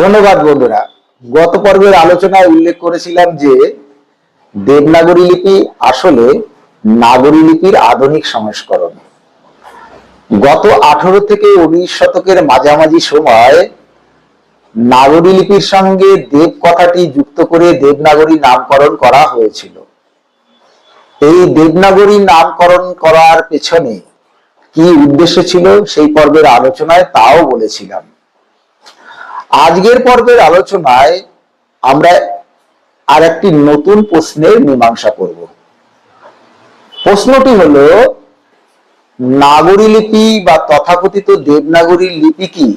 ধন্যবাদ বন্ধুরা। গত পর্বের আলোচনায় উল্লেখ করেছিলাম যে দেবনাগরী লিপি আসলে নাগরী লিপির আধুনিক সংস্করণ। গত আঠারো থেকে উনিশ শতকের মাঝামাঝি সময় নাগরী লিপির সঙ্গে দেব কথাটি যুক্ত করে দেবনাগরী নামকরণ করা হয়েছিল। এই দেবনাগরী নামকরণ করার পেছনে কি উদ্দেশ্য ছিল সেই পর্বের আলোচনায় তাও বলেছিলাম। আজকের পর্বের আলোচনায় আমরা আর একটি নতুন প্রশ্নের মীমাংসা করব। প্রশ্নটি হলো, নাগরী লিপি বা তথাকথিত দেবনাগরী লিপি কি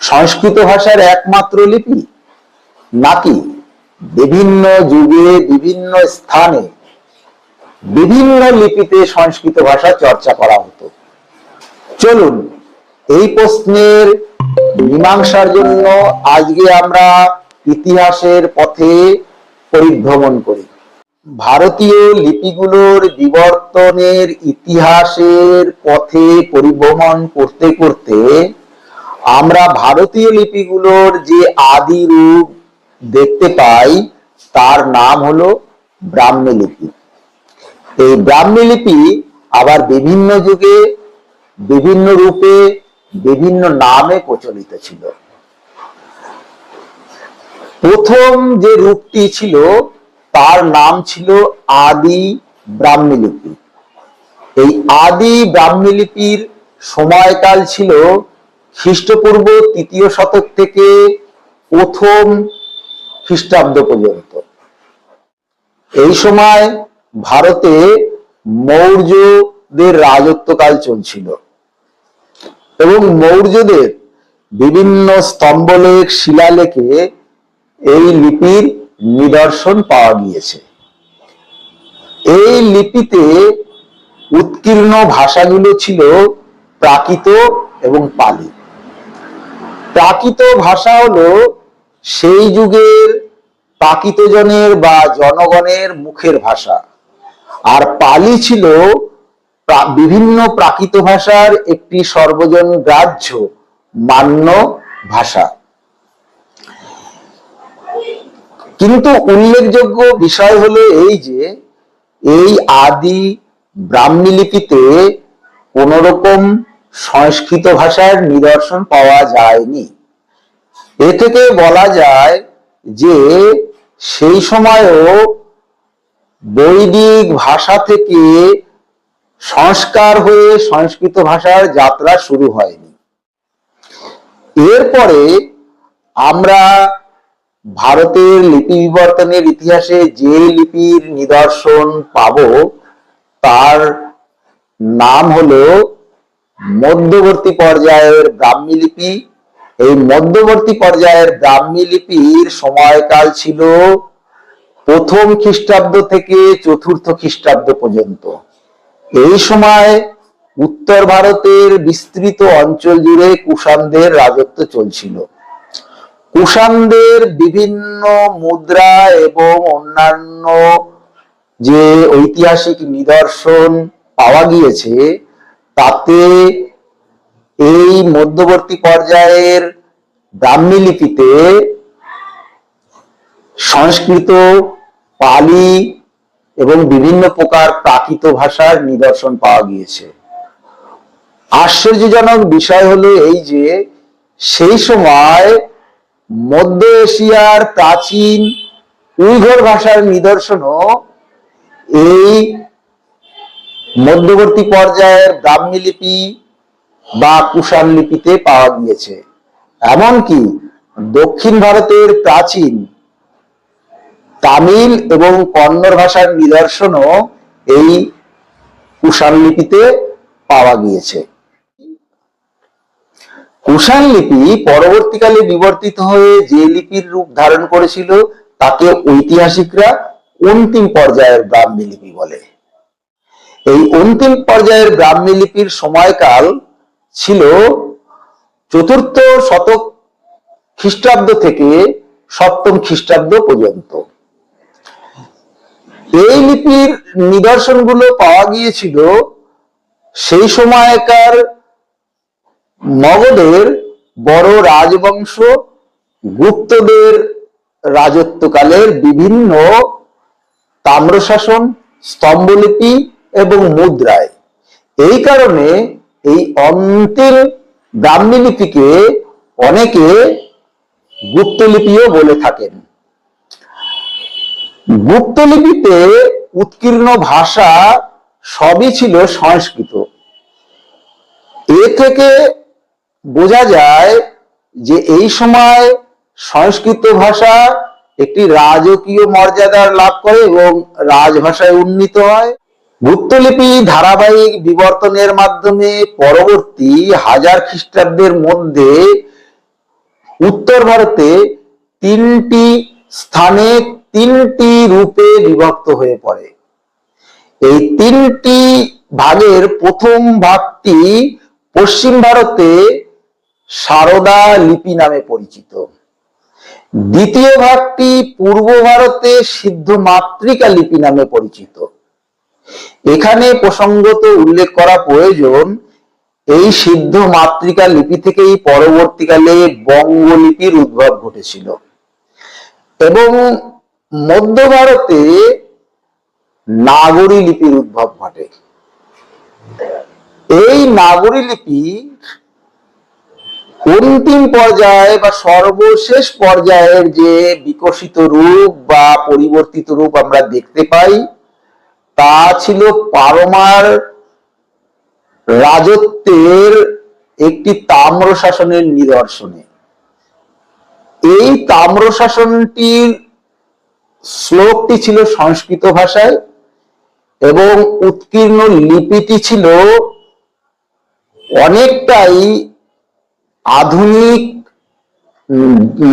সংস্কৃত ভাষার একমাত্র লিপি? নাকি বিভিন্ন যুগে বিভিন্ন স্থানে বিভিন্ন লিপিতে সংস্কৃত ভাষা চর্চা করা হতো? চলুন এই প্রশ্নের মীমাংসার জন্য আজকে আমরা ইতিহাসের পথে পরিভ্রমণ করি। ভারতীয় লিপিগুলোর বিবর্তনের ইতিহাসের পথে পরিভ্রমণ করতে করতে আমরা ভারতীয় লিপিগুলোর যে আদি রূপ দেখতে পাই, তার নাম হলো ব্রাহ্মী লিপি। এই ব্রাহ্মী লিপি আবার বিভিন্ন যুগে বিভিন্ন রূপে বিভিন্ন নামে প্রচলিত ছিল। প্রথম যে রূপটি ছিল, তার নাম ছিল আদি ব্রাহ্মী লিপি। এই আদি ব্রাহ্মী লিপির সময়কাল ছিল খ্রিস্টপূর্ব তৃতীয় শতক থেকে প্রথম খ্রিস্টাব্দ পর্যন্ত। এই সময় ভারতে মৌর্যদের রাজত্বকাল চলছিল। এবং মৌর্যদের বিভিন্ন স্তম্ভলেখ শিলালেখে এই লিপির নিদর্শন পাওয়া গিয়েছে। এই লিপিতে উৎকীর্ণ ভাষাগুলো ছিল প্রাকৃত এবং পালি। প্রাকৃত ভাষা হলো সেই যুগের প্রাকৃতজনের বা জনগণের মুখের ভাষা। আর পালি ছিল বিভিন্ন প্রাকৃত ভাষার একটি সর্বজন গ্রাহ্য মান্য ভাষা। কিন্তু উল্লেখযোগ্য বিষয় হলো এই যে, এই আদি ব্রাহ্মী লিপিতে কোন রকম সংস্কৃত ভাষার নিদর্শন পাওয়া যায়নি। এ থেকে বলা যায় যে, সেই সময়ও বৈদিক ভাষা থেকে সংস্কার হয়ে সংস্কৃত ভাষার যাত্রা শুরু হয়নি। এরপরে আমরা ভারতের লিপি বিবর্তনের ইতিহাসে যে লিপির নিদর্শন পাব, তার নাম হলো মধ্যবর্তী পর্যায়ের ব্রাহ্মী লিপি। এই মধ্যবর্তী পর্যায়ের ব্রাহ্মী লিপির সময়কাল ছিল প্রথম খ্রিস্টাব্দ থেকে চতুর্থ খ্রিস্টাব্দ পর্যন্ত। এই সময় উত্তর ভারতের বিস্তৃত অঞ্চল জুড়ে কুষাণদের রাজত্ব চলছিল। কুষাণদের বিভিন্ন মুদ্রা এবং অন্যান্য যে ঐতিহাসিক নিদর্শন পাওয়া গিয়েছে, তাতে এই মধ্যবর্তী পর্যায়ের ব্রাহ্মী লিপিতে সংস্কৃত, পালি এবং বিভিন্ন প্রকার প্রাকৃত ভাষার নিদর্শন পাওয়া গিয়েছে। আশ্চর্যজনক বিষয় হলো এই যে, সেই সময় মধ্য এশিয়ার প্রাচীন উইঘর ভাষার নিদর্শনও এই মধ্যবর্তী পর্যায়ের ব্রাহ্মী লিপি বা কুষাণ লিপিতে পাওয়া গিয়েছে। এমনকি দক্ষিণ ভারতের প্রাচীন তামিল এবং কন্নড় ভাষার নিদর্শনও এই কুষাণ লিপিতে পাওয়া গিয়েছে। কুষাণ লিপি পরবর্তীকালে বিবর্তিত হয়ে যে লিপির রূপ ধারণ করেছিল, তাকে ঐতিহাসিকরা অন্তিম পর্যায়ের ব্রাহ্মী লিপি বলে। এই অন্তিম পর্যায়ের ব্রাহ্মী লিপির সময়কাল ছিল চতুর্থ শতক খ্রিস্টাব্দ থেকে সপ্তম খ্রিস্টাব্দ পর্যন্ত। এই লিপির নিদর্শনগুলো পাওয়া গিয়েছিল সেই সময়কার মগধের বড় রাজবংশ গুপ্তদের রাজত্বকালের বিভিন্ন তাম্রশাসন, স্তম্ভলিপি এবং মুদ্রায়। এই কারণে এই অন্তিম ব্রাহ্মী লিপিকে অনেকে গুপ্তলিপিও বলে থাকেন। গুপ্তলিপিতে উৎকীর্ণ ভাষা সবই ছিল সংস্কৃত। এ থেকে বোঝা যায় যে এই সময় সংস্কৃত ভাষা একটি রাজকীয় মর্যাদার লাভ করে এবং রাজভাষায় উন্নীত হয়। গুপ্তলিপি ধারাবাহিক বিবর্তনের মাধ্যমে পরবর্তী হাজার খ্রিস্টাব্দের মধ্যে উত্তর ভারতে তিনটি স্থানে তিনটি রূপে বিভক্ত হয়ে পড়ে। এই তিনটি ভাগের প্রথম ভাগটি পশ্চিম ভারতে সারদা লিপি নামে পরিচিত। দ্বিতীয় ভাগটি পূর্ব ভারতে সিদ্ধ মাতৃকা লিপি নামে পরিচিত। এখানে প্রসঙ্গত উল্লেখ করা প্রয়োজন, এই সিদ্ধ মাতৃকা লিপি থেকেই পরবর্তীকালে বঙ্গলিপির উদ্ভব ঘটেছিল। এবং মধ্য ভারতে নাগরী লিপির উদ্ভব ঘটে। এই নাগরী লিপি অন্তিম পর্যায়ে বা সর্বশেষ পর্যায়ের যে বিকশিত রূপ বা পরিবর্তিত রূপ আমরা দেখতে পাই, তা ছিল পারমার রাজত্বের একটি তাম্র শাসনের নিদর্শনে। এই তাম্র শাসনটির শ্লোকটি ছিল সংস্কৃত ভাষায় এবং উৎকীর্ণ লিপিটি ছিল অনেকটাই আধুনিক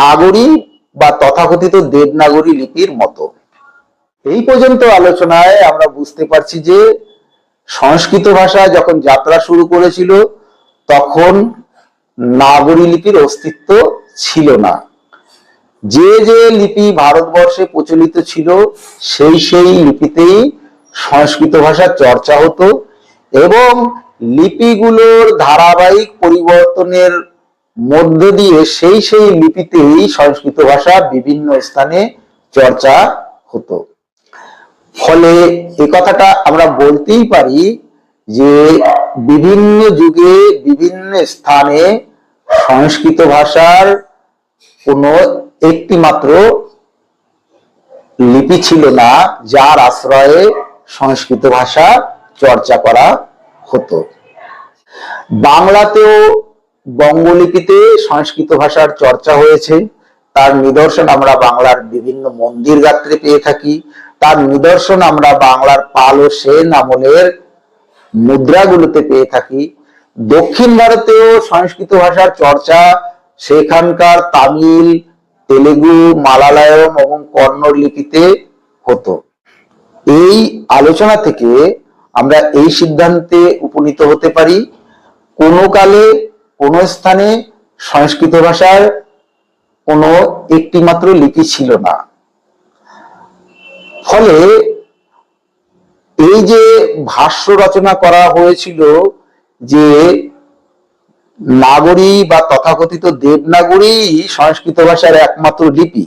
নাগরী বা তথাকথিত দেবনাগরী লিপির মতো। এই পর্যন্ত আলোচনায় আমরা বুঝতে পারছি যে সংস্কৃত ভাষা যখন যাত্রা শুরু করেছিল, তখন নাগরী লিপির অস্তিত্ব ছিল না। যে যে লিপি ভারতবর্ষে প্রচলিত ছিল, সেই সেই লিপিতেই সংস্কৃত ভাষার চর্চা হতো এবং লিপিগুলোর ধারাবাহিক পরিবর্তনের মধ্য দিয়ে সেই সেই লিপিতেই সংস্কৃত ভাষা বিভিন্ন স্থানে চর্চা হতো। ফলে এ কথাটা আমরা বলতেই পারি যে বিভিন্ন যুগে বিভিন্ন স্থানে সংস্কৃত ভাষার কোনো একটি মাত্র লিপি ছিল না, যার আশ্রয়ে সংস্কৃত ভাষা চর্চা করা হতো। বাংলাতেও বঙ্গলিপিতে সংস্কৃত ভাষার চর্চা হয়েছে। তার নিদর্শন আমরা বাংলার বিভিন্ন মন্দির গাত্রে পেয়ে থাকি। তার নিদর্শন আমরা বাংলার পাল ও সেন আমলের মুদ্রাগুলোতে পেয়ে থাকি। দক্ষিণ ভারতেও সংস্কৃত ভাষার চর্চা, সেখানকার তামিল তেলেগু, মালায়ালম এবং কন্নড় লিপিতে হতো। এই আলোচনা থেকে আমরা এই সিদ্ধান্তে উপনীত হতে পারি, কোনো কালে কোনো স্থানে সংস্কৃত ভাষার কোনো একটি মাত্র লিপি ছিল না। ফলে এই যে ভাষ্য রচনা করা হয়েছিল যে নাগরী বা তথাকথিত দেবনাগরী সংস্কৃত ভাষার একমাত্র লিপি।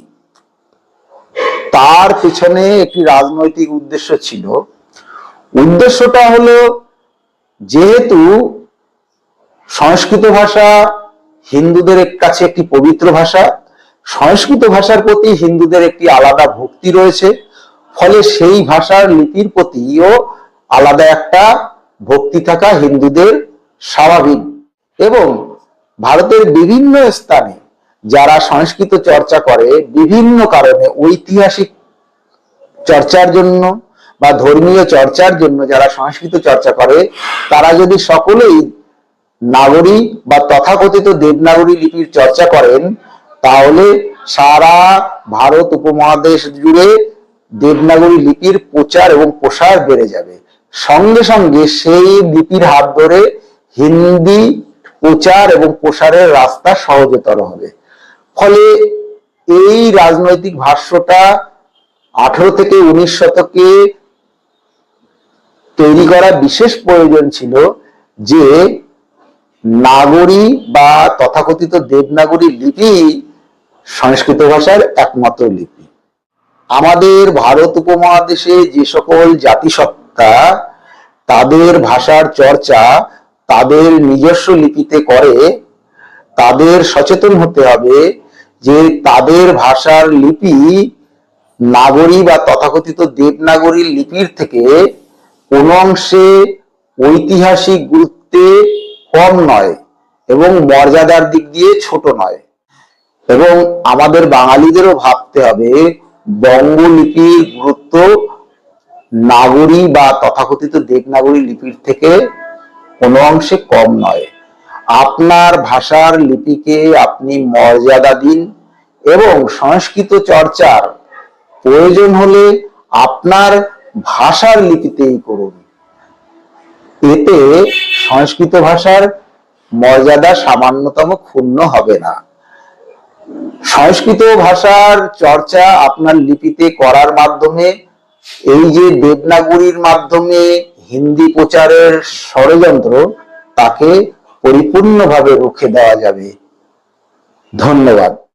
তার পিছনে একটি রাজনৈতিক উদ্দেশ্য ছিল। উদ্দেশ্যটা হলো, যেহেতু সংস্কৃত ভাষা হিন্দুদের কাছে একটি পবিত্র ভাষা, সংস্কৃত ভাষার প্রতি হিন্দুদের একটি আলাদা ভক্তি রয়েছে, ফলে সেই ভাষার লিপির প্রতিও আলাদা একটা ভক্তি থাকা হিন্দুদের স্বাভাবিক এবং ভারতের বিভিন্ন স্থানে যারা সংস্কৃত চর্চা করে বিভিন্ন কারণে ঐতিহাসিক চর্চার জন্য বা ধর্মীয় চর্চার জন্য যারা সংস্কৃত চর্চা করে, তারা যদি সকলেই নাগরী বা তথাকথিত দেবনাগরী লিপির চর্চা করেন, তাহলে সারা ভারত উপমহাদেশ জুড়ে দেবনাগরী লিপির প্রচার এবং প্রসার বেড়ে যাবে। সঙ্গে সঙ্গে সেই লিপির হাত ধরে হিন্দি প্রচার এবং প্রসারের রাস্তা সহজতর হবে। ফলে এই রাজনৈতিক ভাষ্যটা আঠারো থেকে উনিশ শতকে তৈরি করা বিশেষ প্রয়োজন ছিল যে নাগরী বা তথাকথিত দেবনাগরী লিপি সংস্কৃত ভাষার একমাত্র লিপি। আমাদের ভারত উপমহাদেশে যে সকল জাতিসত্তা, তাদের ভাষার চর্চা তাদের নিজস্ব লিপিতে করে, তাদের সচেতন হতে হবে যে তাদের ভাষার লিপি নাগরী বা তথাকথিত দেবনাগরী লিপির থেকে কোনো অংশে ঐতিহাসিক গুরুত্বে কম নয় এবং মর্যাদার দিক দিয়ে ছোট নয়। এবং আমাদের বাঙালিদেরও ভাবতে হবে বঙ্গলিপির গুরুত্ব নাগরী বা তথাকথিত দেবনাগরী লিপির থেকে কোনো অংশে কম নয়। আপনার ভাষার লিপিকে আপনি মর্যাদা দিন এবং সংস্কৃত চর্চার প্রয়োজন হলে আপনার ভাষার লিপিতেই করুন। এতে সংস্কৃত ভাষার মর্যাদা সামান্যতম ক্ষুণ্ণ হবে না। সংস্কৃত ভাষার চর্চা আপনার লিপিতে করার মাধ্যমে, এই যে দেবনাগরীর মাধ্যমে হিন্দি প্রচারের ষড়যন্ত্র তাকে পরিপূর্ণভাবে রুখে দেওয়া যাবে। ধন্যবাদ।